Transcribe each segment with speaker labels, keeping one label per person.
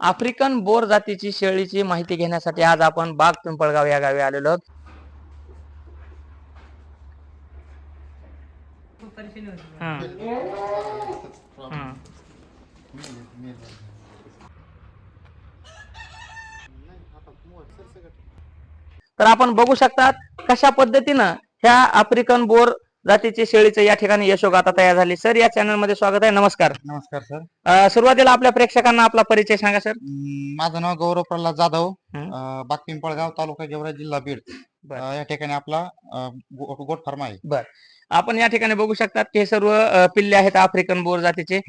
Speaker 1: African bore जातीची शेळीची माहिती घेण्यासाठी आज आपण बाग पिंपळगाव या गावी आलेलो आहोत. तर आपण बघू शकतात कशा पद्धतीनं ह्या आफ्रिकन बोर जातीची शेळीचं या ठिकाणी यशोगाथा तयार झाली. सर या चॅनलमध्ये स्वागत आहे. नमस्कार.
Speaker 2: नमस्कार सर
Speaker 1: अं, सुरुवातीला आपल्या प्रेक्षकांना आपला परिचय सांगा सर
Speaker 2: अं, माझं नाव गौरव प्रल्हाद जाधव.
Speaker 1: हं.
Speaker 2: अं, बागपिंपळगाव तालुका गेवराई जिल्हा बीड.
Speaker 1: बर.
Speaker 2: अं, या ठिकाणी आपला अं, गो- गोट फार्म आहे.
Speaker 1: आपण या ठिकाणी बघू शकतात की हे सर्व अं, पिल्ले आहेत आफ्रिकन बोर जातीचे.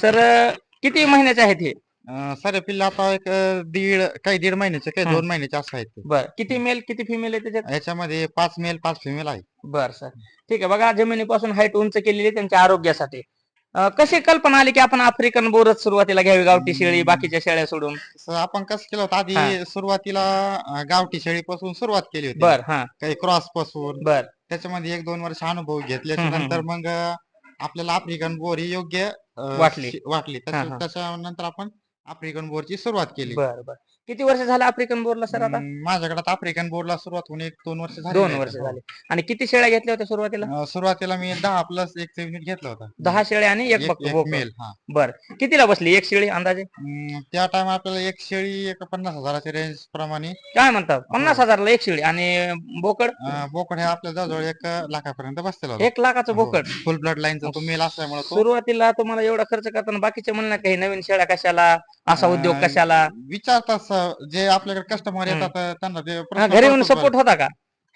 Speaker 1: सर अं, किती महिन्याचे आहेत हे?
Speaker 2: अं, सर पिल्ला आता एक अं, दीड काही दीड महिन्याचे काही
Speaker 1: हं.
Speaker 2: दोन महिन्याचे असं आहेत ते.
Speaker 1: बर. किती मेल किती फिमेल आहे त्याच्यात?
Speaker 2: याच्यामध्ये पाच मेल पाच फिमेल आहे.
Speaker 1: बर सर. ठीक आहे बघा जमिनीपासून हाईट उंच केलेली त्यांच्या आरोग्यासाठी. कशी कल्पना आली की आपण आफ्रिकन बोरच सुरुवातीला घ्यावी गावठी शेळी बाकीच्या शेळ्या सोडून?
Speaker 2: आपण कसं केलं होतं आधी. सुरुवातीला अं, गावठी शेळीपासून सुरुवात केली होती.
Speaker 1: बर हा.
Speaker 2: काही क्रॉसपासून.
Speaker 1: बर.
Speaker 2: त्याच्यामध्ये एक दोन वर्ष अनुभव घेतल्याच्या
Speaker 1: हं,
Speaker 2: नंतर मग अं, आपल्याला आफ्रिकन बोर ही योग्य अं,
Speaker 1: वाटली.
Speaker 2: शे- वाटली.
Speaker 1: हा, हा.
Speaker 2: त्याच्या- त्याच्यानंतर आपण आफ्रिकन बोरची सुरुवात केली.
Speaker 1: बर बर. किती वर्ष झाले आफ्रिकन बोरला सर आता?
Speaker 2: अं, माझ्याकडे आता आफ्रिकन बोर्डला सुरुवात होऊन एक दोन वर्ष झाली
Speaker 1: दोन वर्ष झाले. आणि किती शेळ्या घेतल्या होत्या सुरुवातीला?
Speaker 2: सुरुवातीला मी दहा प्लस एक युनिट घेतला होता.
Speaker 1: दहा शेळ्या आणि एक.
Speaker 2: मेल हा.
Speaker 1: बर. कितीला बसली एक शेळी अंदाजे?
Speaker 2: अं, त्या टाइम आपल्याला एक शेळी एक पन्नास हजाराच्या रेंज प्रमाणे.
Speaker 1: काय म्हणतात?
Speaker 2: हो.
Speaker 1: पन्नास हजारला एक शेळी आणि बोकड?
Speaker 2: अं, बोकड हे आपल्या जवळजवळ एक लाखापर्यंत बसलेला होता.
Speaker 1: एक लाखाचं बोकड.
Speaker 2: फुल ब्लड लाईनचा तो मेल असल्यामुळे तो
Speaker 1: सुरुवातीला तुम्हाला एवढा खर्च करताना बाकीचे म्हणणार काही नवीन शेळ्या कशाला? असा उद्योग
Speaker 2: अं,
Speaker 1: कशाला?
Speaker 2: विचारतात जे आपल्याकडे कस्टमर. येतात त्यांना ते
Speaker 1: हा,
Speaker 2: प्रश्न
Speaker 1: घरी येऊन
Speaker 2: पडतात
Speaker 1: सपोर्ट होता का.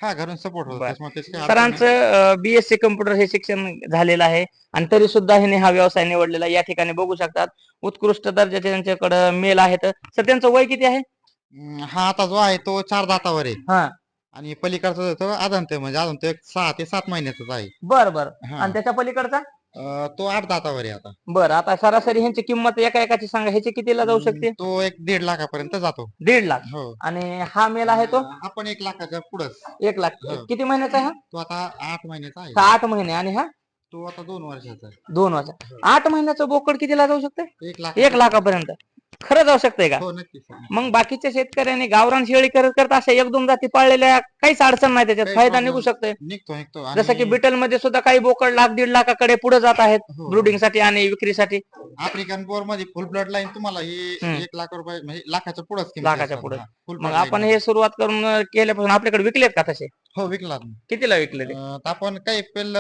Speaker 2: हा घरून सपोर्ट होतो
Speaker 1: बरं.
Speaker 2: त्याच्यामुळे त्याची काही अडचण नाही.
Speaker 1: सरांचं बीएससी कम्प्युटर हे शिक्षण झालेलं आहे आणि तरी सुद्धा ह्याने हा व्यवसाय निवडलेला आहे. या ठिकाणी बघू शकतात उत्कृष्ट दर्जाचे त्यांच्याकडे मेल आहेत सर त्यांचं वय किती आहे
Speaker 2: अं, हा आता जो आहे तो चार दातावर आहे
Speaker 1: हा
Speaker 2: आणि पलीकडचा जो तो आहे म्हणजे अजून तो एक सहा ते सात महिन्याचाच आहे
Speaker 1: बर बर
Speaker 2: हा.
Speaker 1: आणि त्याच्या पलीकडचा
Speaker 2: अं, तो आठ दातावर आहे आता.
Speaker 1: बर आता सरासरी ह्यांची किंमत एका एकाची सांगा ह्याची कितीला जाऊ शकते?
Speaker 2: तो एक दीड लाखापर्यंत जातो.
Speaker 1: दीड लाख.
Speaker 2: हो.
Speaker 1: आणि हा मेल आहे तो?
Speaker 2: आपण एक लाखाच्या पुढंच.
Speaker 1: एक लाख.
Speaker 2: हो.
Speaker 1: किती महिन्याचा आहे हा?
Speaker 2: तो आता आठ महिन्याचा आहे.
Speaker 1: आठ महिने. आणि हा?
Speaker 2: तो आता दोन वर्षाचा आहे.
Speaker 1: दोन वर्ष आठ महिन्याचं बोकड कितीला जाऊ शकते?
Speaker 2: एक लाख.
Speaker 1: एक लाखापर्यंत. खरं जाऊ शकते का
Speaker 2: हो नक्कीच
Speaker 1: मग बाकीच्या शेतकऱ्यांनी गावरान शेळी करत करत अशा एक दोन जाती पाळलेल्या काहीच अडचण नाही त्याच्यात
Speaker 2: काही
Speaker 1: फायदा
Speaker 2: problem
Speaker 1: निघू शकते
Speaker 2: निघतो निघतो
Speaker 1: जसं की बिटलमध्ये सुद्धा काही बोकड लाख दीड लाखाकडे पुढे जात आहेत
Speaker 2: हो.
Speaker 1: ब्रुडिंगसाठी आणि विक्रीसाठी
Speaker 2: आफ्रिकन बोरमध्ये फुल ब्लड लाईन तुम्हाला हं. एक लाख रुपये म्हणजे लाखाच्या पुढंच किंमत
Speaker 1: लाखाच्या. पुढं. मग आपण. हे सुरुवात करून अं, केल्यापासून आपल्याकडे विकलेत का तसे
Speaker 2: हो विकला ना.
Speaker 1: कितीला विकले ते
Speaker 2: अं, तर आपण काही पिल्ल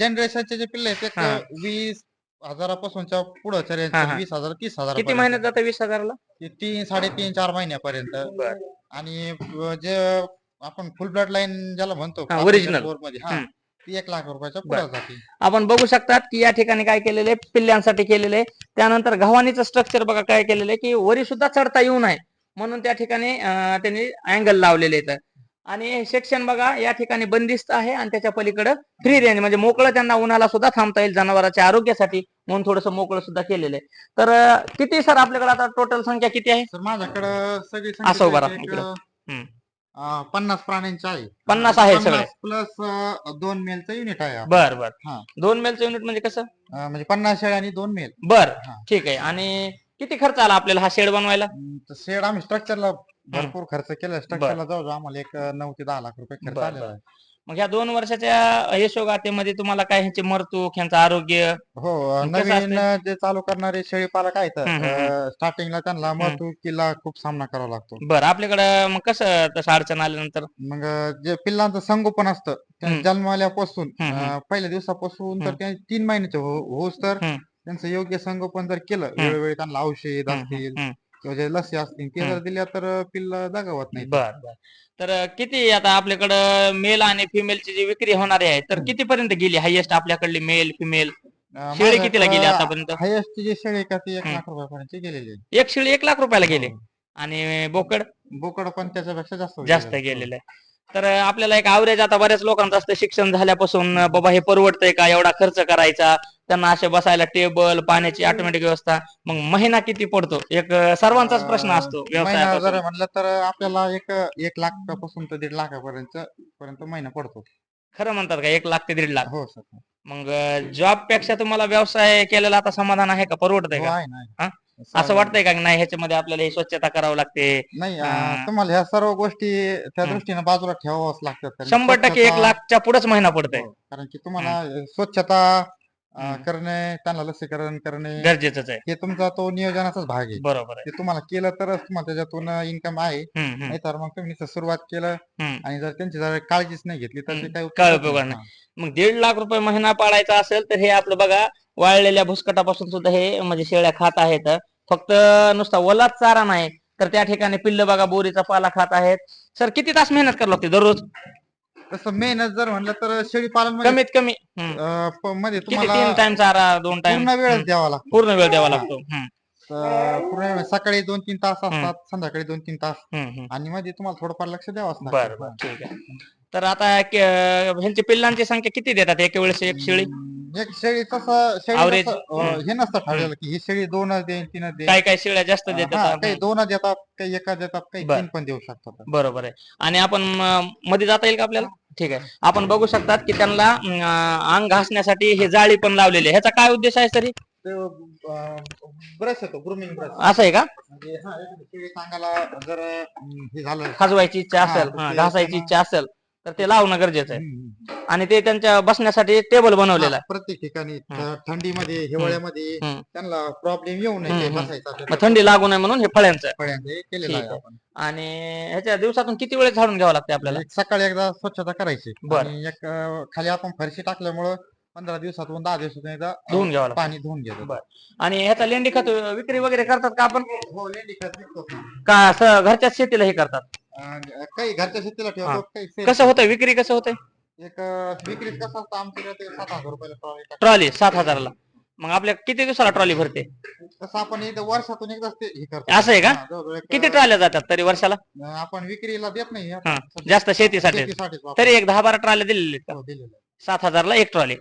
Speaker 2: जनरेशनचे जे पिल्ले आहेत
Speaker 1: हा.
Speaker 2: एक वीस हजारापासूनच्या
Speaker 1: हा, हा.
Speaker 2: वीस हजार तीस हजार
Speaker 1: किती महिन्यात जातं वीस हजारला
Speaker 2: तीन साडेतीन चार महिन्यापर्यंत
Speaker 1: बर.
Speaker 2: आणि अं, जे आपण फुल ब्लड लाईन ज्याला म्हणतो
Speaker 1: हा, original.
Speaker 2: boar मध्ये हा. ती एक लाख रुपयाच्या. पुढे जाते
Speaker 1: आपण बघू शकतात की या ठिकाणी काय केलेलं आहे पिल्ल्यांसाठी केलेलं आहे त्यानंतर गव्हाणीचं स्ट्रक्चर बघा काय केलेलं आहे की वरी सुद्धा चढता येऊ नये म्हणून त्या ठिकाणी अं, त्यांनी अँगल लावलेले आहेत आणि सेक्शन बघा या ठिकाणी बंदिस्त आहे आणि त्याच्या पलीकडे फ्री रेंज म्हणजे मोकळं त्यांना उन्हाला सुद्धा थांबता येईल जनावरांच्या आरोग्यासाठी म्हणून थोडस मोकळं सुद्धा केलेलं आहे तर किती सर आपल्याकडे आता टोटल संख्या किती आहे
Speaker 2: तर माझ्याकडं सगळी
Speaker 1: असं इकडं. हं.
Speaker 2: अं, पन्नास प्राण्यांची आहे
Speaker 1: पन्नास आहे सगळे
Speaker 2: प्लस दोन मेलचं युनिट आहे.
Speaker 1: बर बर
Speaker 2: हा.
Speaker 1: दोन मेलचं युनिट म्हणजे कसं
Speaker 2: म्हणजे पन्नास शेळ्या आणि दोन मेल
Speaker 1: बर
Speaker 2: हा.
Speaker 1: ठीक आहे आणि किती खर्च आला आपल्याला हा शेड बनवायला?
Speaker 2: शेड आम्ही स्ट्रक्चरला भरपूर खर्च केला. स्ट्रक्चरला जवळ आम्हाला एक नऊ ते दहा लाख रुपये खर्च
Speaker 1: बर,
Speaker 2: आलेला. आहे.
Speaker 1: मग ह्या दोन वर्षाच्या यशोगाथेमध्ये तुम्हाला काय ह्यांचे मरतूक ह्यांचं आरोग्य?
Speaker 2: हो अं,
Speaker 1: मग कसं
Speaker 2: नवीन अं, जे चालू करणारे शेळी पालक आहेत
Speaker 1: हम्म, हम्म,
Speaker 2: स्टार्टिंगला त्यांना मरतुकीला खूप सामना करावा लागतो.
Speaker 1: बरं आपल्याकडं मग कसं तसं अडचण आल्यानंतर?
Speaker 2: मग अं, जे पिल्लांचं संगोपन असतं त्या
Speaker 1: हम्म.
Speaker 2: जन्मल्यापासून
Speaker 1: हम्म, हम्म.
Speaker 2: अं, पहिल्या दिवसापासून तर
Speaker 1: हम्म.
Speaker 2: त्या तीन महिन्याचे हो- होस तर
Speaker 1: हम्म.
Speaker 2: त्यांचं योग्य संगोपन जर केलं. वेळोवेळी त्यांना औषध असतील किंवा जे लसी असतील ते जर दिल्या तर पिल्ल दगावत नाही.
Speaker 1: बर बर. तर किती आता आपल्याकडं मेल आणि फिमेलची जी विक्री होणारी आहे तर
Speaker 2: हम्म.
Speaker 1: किती पर्यंत गेली? हायेस्ट आपल्याकडली मेल फिमेल? शेळी कितीला गेली आतापर्यंत?
Speaker 2: हायेस्ट जी शेळी का ती एक. लाख रुपयापर्यंत गेलेली आहे.
Speaker 1: एक शेळी एक लाख रुपयाला गेली.
Speaker 2: हो.
Speaker 1: आणि बोकड?
Speaker 2: बोकड पण त्याच्यापेक्षा जास्त
Speaker 1: जास्त
Speaker 2: गेलेलं आहे.
Speaker 1: गेलेलं आहे. तर आपल्याला एक ॲव्हरेज आता बऱ्याच लोकांचं असतं शिक्षण झाल्यापासून बाबा हे परवडतंय का? एवढा खर्च करायचा. त्यांना असे बसायला टेबल पाण्याची ऑटोमॅटिक व्यवस्था. मग महिना किती पडतो? एक सर्वांचाच प्रश्न असतो
Speaker 2: महिना जर म्हणलं तर आपल्याला एक एक लाखापासून तर दीड लाखापर्यंत पर्यंत महिना पडतो.
Speaker 1: खरं म्हणतात का? एक लाख ते दीड लाख.
Speaker 2: हो सर.
Speaker 1: मग जॉबपेक्षा तुम्हाला व्यवसाय केलेला आता समाधान आहे का? परवडतंय
Speaker 2: हो
Speaker 1: का
Speaker 2: आहे ना. आहे.
Speaker 1: असं वाटतंय का? नाही ह्याच्यामध्ये आपल्याला हे स्वच्छता करावं लागते.
Speaker 2: नाही अं, तुम्हाला ह्या सर्व गोष्टी त्या. दृष्टीने बाजूला ठेवाव्याच लागतात. कारण
Speaker 1: शंभर टक्के एक
Speaker 2: स्वच्छता-
Speaker 1: लाखच्या पुढेच महिना पडतोय.
Speaker 2: हो, कारण की तुम्हाला स्वच्छता अं. करणे त्यांना लसीकरण करणे
Speaker 1: गरजेचंच आहे.
Speaker 2: हे तुमचा तो नियोजनाचाच भाग आहे.
Speaker 1: बरोबर आहे.
Speaker 2: ते तुम्हाला केलं तरच तुम्हाला त्याच्यातून इन्कम आहे.
Speaker 1: हम्म, हम्म,
Speaker 2: नाही तर मग तुम्ही नुसतं सुरुवात केलं
Speaker 1: हम्म.
Speaker 2: आणि जर त्यांची जर काळजीच नाही घेतली तर ते
Speaker 1: हं,
Speaker 2: काही
Speaker 1: काय उपयोग
Speaker 2: नाही.
Speaker 1: मग दीड लाख रुपये महिना पाडायचा असेल तर हे आपलं बघा वाळलेल्या भुसकटापासून सुद्धा हे म्हणजे शेळ्या खात आहेत. फक्त नुसता ओलाच चारा नाही तर त्या ठिकाणी पिल्ल बघा बोरीचा पाला खात आहेत. सर किती तास मेहनत करावी लागते दररोज.
Speaker 2: तसं मेहनत जर म्हणलं तर शेळी पालनमध्ये
Speaker 1: कमीत कमी हम्म.
Speaker 2: प- मध्ये
Speaker 1: किती
Speaker 2: तुम्हाला
Speaker 1: तीन टाइम चारा दोन टाइम
Speaker 2: पूर्ण वेळ द्यावा लागतो.
Speaker 1: पूर्ण वेळ द्यावा लागतो. हम्म,
Speaker 2: तर पूर्ण वेळ सकाळी दोन तीन तास असतात संध्याकाळी दोन तीन तास.
Speaker 1: हम्म, हम्म.
Speaker 2: आणि मध्ये तुम्हाला थोडंफार लक्ष द्यावंच
Speaker 1: बरं
Speaker 2: लागतं.
Speaker 1: बरं ठीक आहे. तर आता ह्यांची पिल्लांची संख्या किती देतात? एका वेळेस एक शेळी?
Speaker 2: एक शेळी तसं शेळी
Speaker 1: Average,
Speaker 2: तसं, अं, हे नसतं ठरलेलं की ही शेळी दोनच देईन तीनच देईन
Speaker 1: काय काय शेळ्या जास्त
Speaker 2: हा,
Speaker 1: देतात?
Speaker 2: काही दोनच देतात काही एका देतात काही
Speaker 1: बरं.
Speaker 2: तीन पण देऊ शकतात
Speaker 1: बरोबर आहे. आणि आपण म, मध्ये जाता येईल का आपल्याला? ठीक आहे. आपण बघू शकतात की त्यांना अं, अंग घासण्यासाठी हे जाळी पण लावलेली आहे. ह्याचा काय उद्देश आहे तरी?
Speaker 2: ब्रश येतो ग्रुमिंग ब्रश.
Speaker 1: असं आहे का?
Speaker 2: म्हणजे हा एखादी शेळी सांगायला जर अं, हे झालं.
Speaker 1: खाजवायची इच्छा
Speaker 2: हा,
Speaker 1: असेल हा,
Speaker 2: ते
Speaker 1: घासायची
Speaker 2: त्यांना-
Speaker 1: इच्छा असेल तर ते लावणं गरजेचं आहे. आणि ते त्यांच्या बसण्यासाठी टेबल बनवलेला
Speaker 2: हा, प्रत्येक ठिकाणी. थंडीमध्ये हिवाळ्यामध्ये. त्यांना प्रॉब्लेम येऊ नये. बसायचा
Speaker 1: आहे थंडी लागू नये म्हणून हे फळ्यांचं आहे.
Speaker 2: आहे
Speaker 1: आहे. आणि ह्याच्या दिवसातून किती वेळेस झाडून घ्यावं लागते आपल्याला
Speaker 2: एक सकाळी एकदा स्वच्छता करायची
Speaker 1: बरं.
Speaker 2: एक खाली आपण फरशी टाकल्यामुळं पंधरा दिवसातून दहा दिवसातून एकदा
Speaker 1: धुवून घ्यावं
Speaker 2: पाणी धुवून
Speaker 1: बरं. आणि ह्याचा लेंडी खत विक्री वगैरे करतात का आपण
Speaker 2: हो लेंडी खत विकतो.
Speaker 1: का घरच्याच शेतीला हे करतात
Speaker 2: अं, काही घरच्या शेतीला
Speaker 1: हा.
Speaker 2: ठेवतो काही sale
Speaker 1: कसं होतं विक्री कसं होतंय?
Speaker 2: एक अं, विक्रीत कसं असतं? आमच्याकडे ते सात हजार रुपयाला ट्रॉली टाकतो.
Speaker 1: ट्रॉली सात हजाराला. मग आपल्या किती दिवसाला ट्रॉली भरते?
Speaker 2: तसं आपण एकदा वर्षातून एकदाच ते हे करतो.
Speaker 1: असं आहे का?
Speaker 2: हा, जवळजवळ एक,
Speaker 1: किती ट्रॉल्या जातात तरी वर्षाला?
Speaker 2: आपण विक्रीला देत नाही.
Speaker 1: हा, जास्त शेतीसाठी
Speaker 2: शेतीसाठीच वापरतो.
Speaker 1: तरी एक दहा बारा ट्रॉल्या दिलेली आहेत का?
Speaker 2: हो, दिलेलं आहे.
Speaker 1: सात हजारला एक ट्रॉली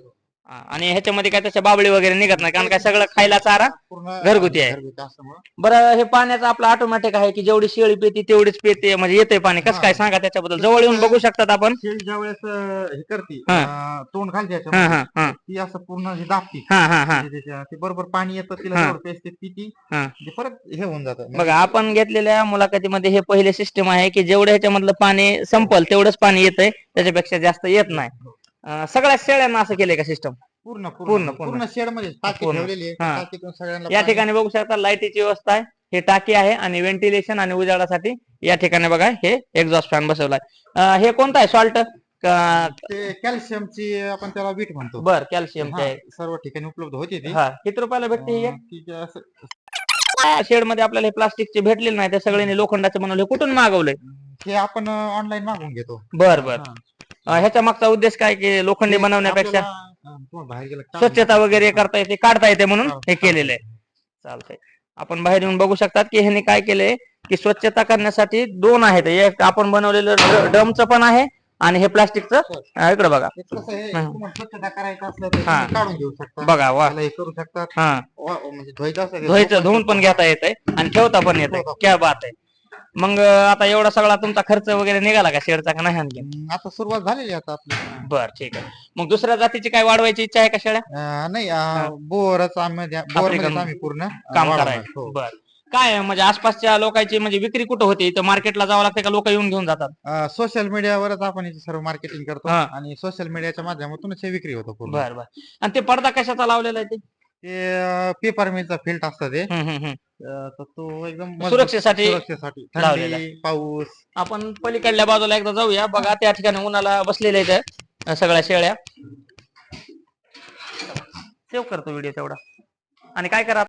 Speaker 1: आणि ह्याच्यामध्ये काय त्याच्या बाबळी वगैरे निघत नाही कारण काय सगळं खायला चारा
Speaker 2: पूर्ण
Speaker 1: घरगुती आहे.
Speaker 2: घरगुती असल्यामुळं.
Speaker 1: बरं हे पाण्याचं आपलं ऑटोमॅटिक आहे की जेवढी शेळी पेती तेवढीच पेते म्हणजे येते पाणी. कसं काय सांगा त्याच्याबद्दल? जवळ येऊन बघू शकतात आपण.
Speaker 2: शेळी ज्या वेळेस हे करते
Speaker 1: हा.
Speaker 2: अं, तोंड घालते
Speaker 1: हा
Speaker 2: याच्यामध्ये,
Speaker 1: हा हा.
Speaker 2: ती असं पूर्ण हे दाबती.
Speaker 1: हा हा हा.
Speaker 2: म्हणजे त्याच्या- ते बरोबर पाणी येतं तिला
Speaker 1: हा.
Speaker 2: जेवढं पेसते ती ती
Speaker 1: हा.
Speaker 2: ते परत हे होऊन जातं.
Speaker 1: बघा आपण घेतलेल्या मुलाखतीमध्ये हे पहिले सिस्टम आहे की जेवढं ह्याच्यामधलं पाणी संपल तेवढंच पाणी येतंय त्याच्यापेक्षा जास्त येत नाही. अं, सगळ्या शेळ्यांना असं केलंय का सिस्टम
Speaker 2: पूर्ण
Speaker 1: पूर्ण,
Speaker 2: पूर्ण
Speaker 1: पूर्ण.
Speaker 2: पूर्ण शेडमध्ये टाकी
Speaker 1: पूर्ण.
Speaker 2: ठेवलेली आहे.
Speaker 1: हा.
Speaker 2: टाकीतून सगळ्यांना
Speaker 1: या
Speaker 2: पाणी-
Speaker 1: ठिकाणी बघू शकता लाईटीची व्यवस्था आहे. हे टाकी आहे आणि व्हेंटिलेशन आणि उजाडासाठी या ठिकाणी बघा हे एक्झॉस्ट फॅन बसवलाय. अं, हे कोणतं आहे? सॉल्ट
Speaker 2: ते कॅल्शियमची आपण त्याला वीट म्हणतो.
Speaker 1: बर कॅल्शियमचे
Speaker 2: हा,
Speaker 1: आहे
Speaker 2: सर्व ठिकाणी उपलब्ध होती ती.
Speaker 1: हा किती रुपयाला भेटते ही?
Speaker 2: अं, ती जे असं-
Speaker 1: शेडमध्ये आपल्याला हे प्लास्टिकचे भेटलेले नाही ते सगळ्यांनी लोखंडाचे बनवले कुठून मागवलंय?
Speaker 2: हे आपण ऑनलाईन मागवून घेतो.
Speaker 1: बर बर.
Speaker 2: हा.
Speaker 1: ह्याच्या मागचा उद्देश काय की लोखंडी बनवण्यापेक्षा
Speaker 2: बाहेर गेलं
Speaker 1: स्वच्छता वगैरे करता येते काढता येते म्हणून
Speaker 2: हा,
Speaker 1: केलेलं आहे. चालतंय. आपण बाहेर येऊन बघू शकतात की ह्यांनी काय केलंय की स्वच्छता करण्यासाठी दोन आहेत. एक आपण बनवलेलं ड्रमचं पण आहे आणि हे प्लास्टिकचं. इकडे बघा.
Speaker 2: आहे, स्वच्छता करायचं असलं
Speaker 1: बघा वा.
Speaker 2: हे करू शकतात
Speaker 1: हा.
Speaker 2: म्हणजे धुवायचं
Speaker 1: धुवून पण घेता येतंय आणि ठेवता पण
Speaker 2: ठेवता पण
Speaker 1: क्या बात आहे. मग आता एवढा सगळा तुमचा खर्च वगैरे निघाला का शेडचा का नाही आणखी?
Speaker 2: हम्म, आता सुरुवात झालेली आता आपली.
Speaker 1: बर ठीक आहे. मग दुसऱ्या जातीची काय वाढवायची इच्छा आहे का शेळ्या?
Speaker 2: अं, नाही बोरच आम्ही बोर
Speaker 1: आफ्रिकन
Speaker 2: आम्ही पूर्ण अं,
Speaker 1: काम
Speaker 2: वाढवणार.
Speaker 1: करायचं
Speaker 2: हो.
Speaker 1: बर. काय आहे, म्हणजे आसपासच्या लोकांची म्हणजे विक्री कुठं होते? इथं मार्केटला जावं लागतं का लोक येऊन घेऊन जातात?
Speaker 2: सोशल मीडियावरच आपण याची सर्व मार्केटिंग करतो
Speaker 1: हा.
Speaker 2: आणि सोशल मीडियाच्या माध्यमातूनच हे विक्री होतं पूर्ण.
Speaker 1: बर बर. आणि ते पडदा कशाचा लावलेला आहे ते?
Speaker 2: ते पेपर मिलचा फिल्ट असतं ते. अं, तर तो एकदम मजबूत-
Speaker 1: सुरक्षेसाठी
Speaker 2: सुरक्षेसाठी.
Speaker 1: लावलेला.
Speaker 2: थंडी पाऊस.
Speaker 1: आपण पलीकडल्या बाजूला एकदा जाऊया. बघा त्या ठिकाणी उन्हाला बसलेले आहेत सगळ्या शेळ्या. सेव्ह करतो व्हिडिओ तेवढा. आणि काय करा